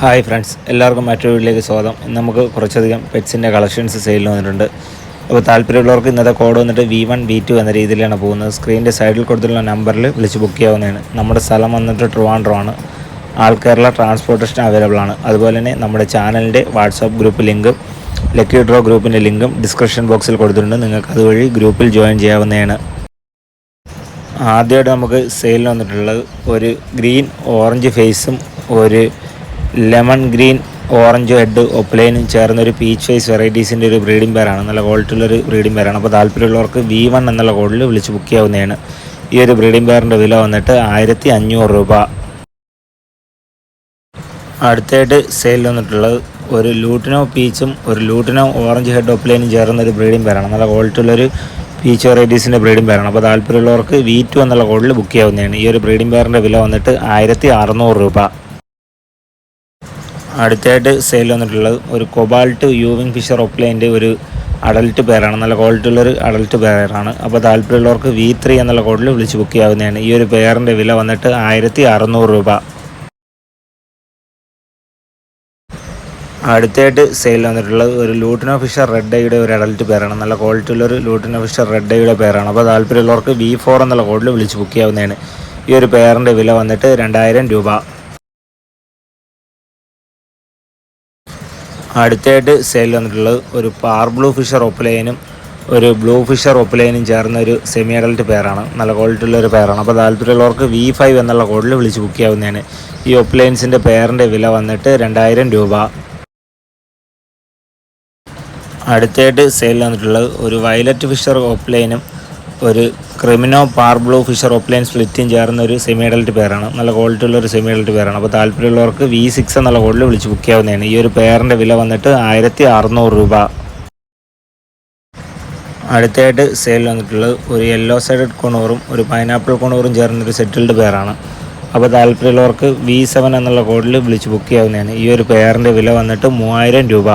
Hi friends എല്ലാവർക്കും മറ്റൊരു വീട്ടിലേക്ക് സ്വാഗതം. ഇന്ന് നമുക്ക് കുറച്ചധികം പെറ്റ്സിന്റെ കളക്ഷൻസ് സെയിൽ വന്നിട്ടുണ്ട്. അപ്പോൾ താല്പര്യമുള്ളവർക്ക് ഇന്നത്തെ കോഡ് വന്നിട്ട് വി വൺ വി ടു എന്ന രീതിയിലാണ് പോകുന്നത്. സ്ക്രീനിന്റെ സൈഡിൽ കൊടുത്തുള്ള നമ്പറിൽ വിളിച്ച് ബുക്ക് ചെയ്യാവുന്നതാണ്. നമ്മുടെ സ്ഥലം വന്നിട്ട് ട്രിവാൻഡ്രമാണ് ആൾ ട്രാൻസ്പോർട്ടേഷൻ അവൈലബിൾ ആണ്. അതുപോലെ തന്നെ നമ്മുടെ ചാനലിന്റെ വാട്സാപ്പ് ഗ്രൂപ്പ് ലിങ്കും ലക്കി ഡ്രോ ഗ്രൂപ്പിന്റെ ലിങ്കും ഡിസ്ക്രിപ്ഷൻ ബോക്സിൽ കൊടുത്തിട്ടുണ്ട്. നിങ്ങൾക്ക് അതുവഴി ഗ്രൂപ്പിൽ ജോയിൻ ചെയ്യാവുന്നതാണ്. ആദ്യമായിട്ട് നമുക്ക് സെയിലിന് വന്നിട്ടുള്ളത് ഒരു ഗ്രീൻ ഓറഞ്ച് ഫേസും ഒരു ലെമൺ ഗ്രീൻ ഓറഞ്ച് ഹെഡ് ഒപ്ലൈനും ചേർന്ന ഒരു പീച്ച് വൈസ് വെറൈറ്റീസിന്റെ ഒരു ബ്രീഡിംഗ് പേരാണ്. നല്ല ക്വാളിറ്റിയുള്ളൊരു ബ്രീഡിംഗ് പേരാണ്. അപ്പോൾ താല്പര്യമുള്ളവർക്ക് വി വൺ എന്നുള്ള കോഡിൽ വിളിച്ച് ബുക്ക് ചെയ്യാവുന്നതാണ്. ഈ ഒരു ബ്രീഡിംഗ് പേരിന്റെ വില വന്നിട്ട് ആയിരത്തി അഞ്ഞൂറ് രൂപ. അടുത്തായിട്ട് സെയിൽ വന്നിട്ടുള്ളത് ഒരു ലൂട്ടിനോ പീച്ചും ഒരു ലൂട്ടിനോ ഓറഞ്ച് ഹെഡ് ഒപ്ലൈനും ചേർന്ന ഒരു ബ്രീഡിംഗ് പേരാണ്. നല്ല ക്വാളിറ്റിയുള്ളൊരു പീച്ച് വെറൈറ്റീസിന്റെ ബ്രീഡിംഗ് പേരാണ്. അപ്പോൾ താല്പര്യമുള്ളവർക്ക് വി ടു എന്നുള്ള കോഡിൽ ബുക്ക് ചെയ്യാവുന്നതാണ്. ഈ ഒരു ബ്രീഡിംഗ് പേരിന്റെ വില വന്നിട്ട് ആയിരത്തി അറുന്നൂറ് രൂപ. അടുത്തായിട്ട് സെയിൽ വന്നിട്ടുള്ളത് ഒരു കൊബാൾട്ട് യൂവിങ് ഫിഷർ ഒപ്ലൈന്റെ ഒരു അഡൽട്ട് പേരാണ് നല്ല ക്വാളിറ്റി ഉള്ളൊരു അഡൽട്ട് പേരാണ് അപ്പോൾ താല്പര്യമുള്ളവർക്ക് വി ത്രീ എന്നുള്ള കോഡിൽ വിളിച്ച് ബുക്ക് ചെയ്യാവുന്നതാണ്. ഈ ഒരു പെയറിന്റെ വില വന്നിട്ട് ആയിരത്തി അറുന്നൂറ് രൂപ. അടുത്തായിട്ട് സെയിൽ വന്നിട്ടുള്ളത് ഒരു ലൂട്ടിനോ ഫിഷർ റെഡ് ഐയുടെ ഒരു അഡൽട്ട് പേരാണ് നല്ല ക്വാളിറ്റി ഉള്ളൊരു ലൂട്ടിനോ ഫിഷർ റെഡ് ഐയുടെ പേരാണ് അപ്പോൾ താല്പര്യമുള്ളവർക്ക് വി ഫോർ എന്നുള്ള കോഡിൽ വിളിച്ച് ബുക്ക് ചെയ്യാവുന്നതാണ്. ഈ ഒരു പെയറിന്റെ വില വന്നിട്ട് രണ്ടായിരം രൂപ. അടുത്തായിട്ട് സെയിൽ വന്നിട്ടുള്ളത് ഒരു പാർ ബ്ലൂ ഫിഷർ ഒപ്പലൈനും ഒരു ബ്ലൂ ഫിഷർ ഒപ്പലൈനും ചേർന്ന ഒരു സെമി അഡൽട്ട് പെയറാണ് നല്ല ക്വാളിറ്റി ഉള്ള ഒരു പെയറാണ് അപ്പോൾ താല്പര്യമുള്ളവർക്ക് വി ഫൈവ് എന്നുള്ള കോഡിൽ വിളിച്ച് ബുക്ക് ചെയ്യാവുന്നതാണ്. ഈ ഒപ്പലൈൻസിന്റെ പെയറിന്റെ വില വന്നിട്ട് രണ്ടായിരം രൂപ. അടുത്തായിട്ട് സെയിൽ വന്നിട്ടുള്ളത് ഒരു വയലറ്റ് ഫിഷർ ഓപ്ലൈനും ഒരു ക്രിമിനോ പാർ ബ്ലൂ ഫിഷർ ഓപ്ലൈൻ സ്പ്ലിറ്റും ചേർന്ന ഒരു സെമി അഡൽട്ട് പേരാണ്. നല്ല ക്വാളിറ്റി ഉള്ള ഒരു സെമി അഡൽട്ട് പേരാണ്. അപ്പോൾ താല്പര്യമുള്ളവർക്ക് വി സിക്സ് എന്നുള്ള കോഡിൽ വിളിച്ച് ബുക്ക് ചെയ്യാവുന്നതാണ്. ഈ ഒരു പേറിന്റെ വില വന്നിട്ട് ആയിരത്തി അറുന്നൂറ് രൂപ. അടുത്തായിട്ട് സെയിൽ വന്നിട്ടുള്ളത് ഒരു യെല്ലോ സൈഡഡ് കൊണൂറും ഒരു പൈനാപ്പിൾ കൊണൂറും ചേർന്നൊരു സെറ്റിൽഡ് പേരാണ് അപ്പോൾ താല്പര്യമുള്ളവർക്ക് വി സെവൻ എന്നുള്ള കോഡിൽ വിളിച്ച് ബുക്ക് ചെയ്യാവുന്നതാണ്. ഈ ഒരു പേറിന്റെ വില വന്നിട്ട് മൂവായിരം രൂപ.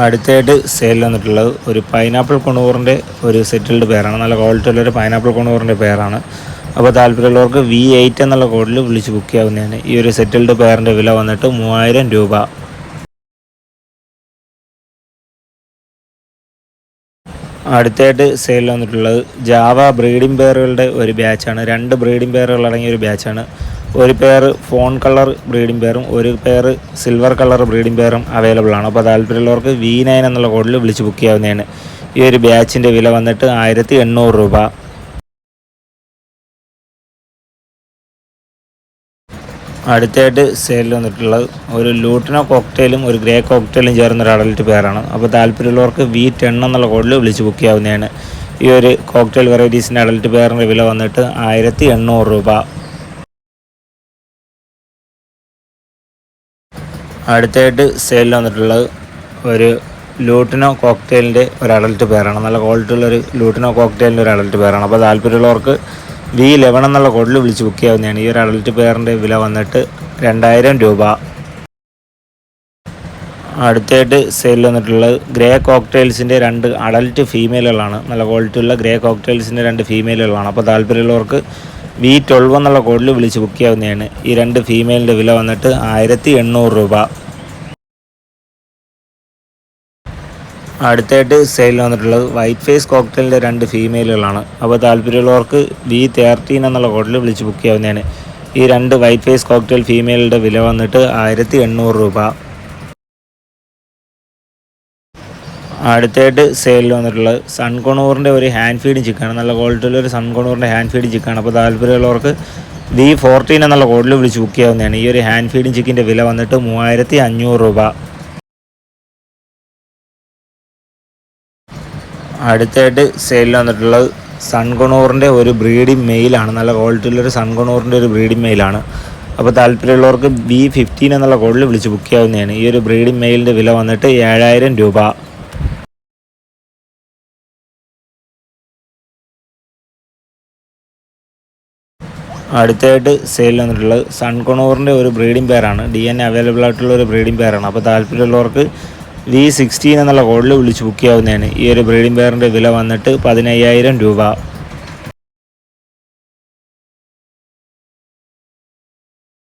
അടുത്തായിട്ട് സെയിൽ വന്നിട്ടുള്ളത് ഒരു പൈനാപ്പിൾ കൊണൂറിന്റെ ഒരു സെറ്റിൽഡ് പേരാണ്. നല്ല ക്വാളിറ്റി ഉള്ളൊരു പൈനാപ്പിൾ കൊണൂറിന്റെ പേരാണ്. അപ്പോൾ താല്പര്യമുള്ളവർക്ക് വി എയ്റ്റ് എന്നുള്ള കോഡിൽ വിളിച്ച് ബുക്ക് ചെയ്യാവുന്നതാണ്. ഈ ഒരു സെറ്റിൽഡ് പേരിന്റെ വില വന്നിട്ട് മൂവായിരം രൂപ. അടുത്തായിട്ട് സെയിൽ വന്നിട്ടുള്ളത് ജാവ ബ്രീഡിംഗ് പെയറുകളുടെ ഒരു ബാച്ചാണ് രണ്ട് ബ്രീഡിംഗ് പെയറുകൾ അടങ്ങിയ ഒരു ബാച്ചാണ് ഒരു പെയർ ഫോൺ കളർ ബ്രീഡിംഗ് പെയറും ഒരു പെയർ സിൽവർ കളർ ബ്രീഡിംഗ് പെയറും അവൈലബിൾ ആണ്. അപ്പോൾ താല്പര്യമുള്ളവർക്ക് വി നയൻ എന്നുള്ള കോഡിൽ വിളിച്ച് ബുക്ക് ചെയ്യാവുന്നതാണ്. ഈ ഒരു ബാച്ചിന്റെ വില വന്നിട്ട് ആയിരത്തി എണ്ണൂറ് രൂപ. അടുത്തായിട്ട് സെയിലിൽ വന്നിട്ടുള്ളത് ഒരു ലൂട്ടിനോ കോക്ടെയിലും ഒരു ഗ്രേ കോക്ടെയിലും ചേർന്ന ഒരു അഡൽറ്റ് പെയറാണ് അപ്പോൾ താല്പര്യമുള്ളവർക്ക് വി ടെൻ എന്നുള്ള കോഡിൽ വിളിച്ച് ബുക്ക് ചെയ്യാവുന്നതാണ്. ഈ ഒരു കോക്ടെയിൽ വെറൈറ്റീസിന്റെ അഡൽറ്റ് പെയറിന്റെ വില വന്നിട്ട് ആയിരത്തി എണ്ണൂറ് രൂപ. അടുത്തായിട്ട് സെയിൽ വന്നിട്ടുള്ളത് ഒരു ലൂട്ടിനോ കോക്ടെയിലിന്റെ ഒരു അഡൽറ്റ് പേരാണ്. നല്ല ക്വാളിറ്റി ഉള്ളൊരു ലൂട്ടിനോ കോക്ടെയിലിന്റെ ഒരു അഡൽറ്റ് പേരാണ്. അപ്പോൾ താല്പര്യമുള്ളവർക്ക് വി ലെവൻ എന്നുള്ള കോഡിൽ വിളിച്ച് ബുക്ക് ചെയ്യാവുന്നതാണ്. ഈ ഒരു അഡൽറ്റ് പേറിന്റെ വില വന്നിട്ട് രണ്ടായിരം രൂപ. അടുത്തായിട്ട് സെയിൽ വന്നിട്ടുള്ളത് ഗ്രേ കോക്ടെയിൽസിന്റെ രണ്ട് അഡൽറ്റ് ഫീമെയിലുകളാണ് നല്ല ക്വാളിറ്റി ഉള്ള ഗ്രേ കോക്ടെയിൽസിന്റെ രണ്ട് ഫീമെയിലുകളാണ് അപ്പോൾ താല്പര്യമുള്ളവർക്ക് വി ട്വൽവ് എന്നുള്ള കോഡിൽ വിളിച്ച് ബുക്ക് ചെയ്യാവുന്നതാണ്. ഈ രണ്ട് ഫീമെയിലിന്റെ വില വന്നിട്ട് ആയിരത്തി എണ്ണൂറ് രൂപ. അടുത്തായിട്ട് സെയിൽ വന്നിട്ടുള്ളത് വൈറ്റ് ഫേസ് കോക്ടെയിലിന്റെ രണ്ട് ഫീമെയിലുകളാണ് അപ്പോൾ താല്പര്യമുള്ളവർക്ക് വി തേർട്ടീൻ എന്നുള്ള കോഡിൽ വിളിച്ച് ബുക്ക് ചെയ്യാവുന്നതാണ്. ഈ രണ്ട് വൈറ്റ് ഫേസ് കോക്ടെയിൽ ഫീമെയിലിന്റെ വില വന്നിട്ട് ആയിരത്തി എണ്ണൂറ് രൂപ. അടുത്തായിട്ട് സെയിലിൽ വന്നിട്ടുള്ളത് സൺകോണൂറിന്റെ ഒരു ഹാൻഡ് ഫീഡ് ചിക്കാണ് നല്ല ക്വാളിറ്റിയുള്ള ഒരു സൺകോണൂറിന്റെ ഹാൻഡ് ഫീഡ് ചിക്കാണ് അപ്പോൾ താല്പര്യമുള്ളവർക്ക് ദി ഫോർട്ടീൻ എന്നുള്ള കോഡിൽ വിളിച്ച് ബുക്ക് ചെയ്യാവുന്നതാണ്. ഈ ഒരു ഹാൻഡ് ഫീഡിങ് ചിക്കിന്റെ വില വന്നിട്ട് മൂവായിരത്തി അഞ്ഞൂറ് രൂപ. അടുത്തായിട്ട് സെയിലിൽ വന്നിട്ടുള്ളത് സൺകൊണൂറിന്റെ ഒരു ബ്രീഡിംഗ് മെയിലാണ് നല്ല ക്വാളിറ്റിയുള്ളൊരു സൺകൊണൂറിന്റെ ഒരു ബ്രീഡിംഗ് മെയിലാണ് അപ്പോൾ താല്പര്യമുള്ളവർക്ക് ബി ഫിഫ്റ്റീൻ എന്നുള്ള കോഡിൽ വിളിച്ച് ബുക്ക് ചെയ്യാവുന്നതാണ്. ഈ ഒരു ബ്രീഡിംഗ് മെയിലിന്റെ വില വന്നിട്ട് ഏഴായിരം രൂപ. അടുത്തായിട്ട് സെയിൽ വന്നിട്ടുള്ളത് സൺകൊണോറിന്റെ ഒരു ബ്രീഡിംഗ് പെയറാണ് ഡി എൻ അവൈലബിൾ ആയിട്ടുള്ള ഒരു ബ്രീഡിംഗ് പെയറാണ് അപ്പോൾ താല്പര്യമുള്ളവർക്ക് വി സിക്സ്റ്റീൻ എന്നുള്ള കോഡിൽ വിളിച്ച് ബുക്ക് ചെയ്യാവുന്നതാണ്. ഈ ഒരു ബ്രീഡിംഗ് പെയറിന്റെ വില വന്നിട്ട് പതിനയ്യായിരം രൂപ.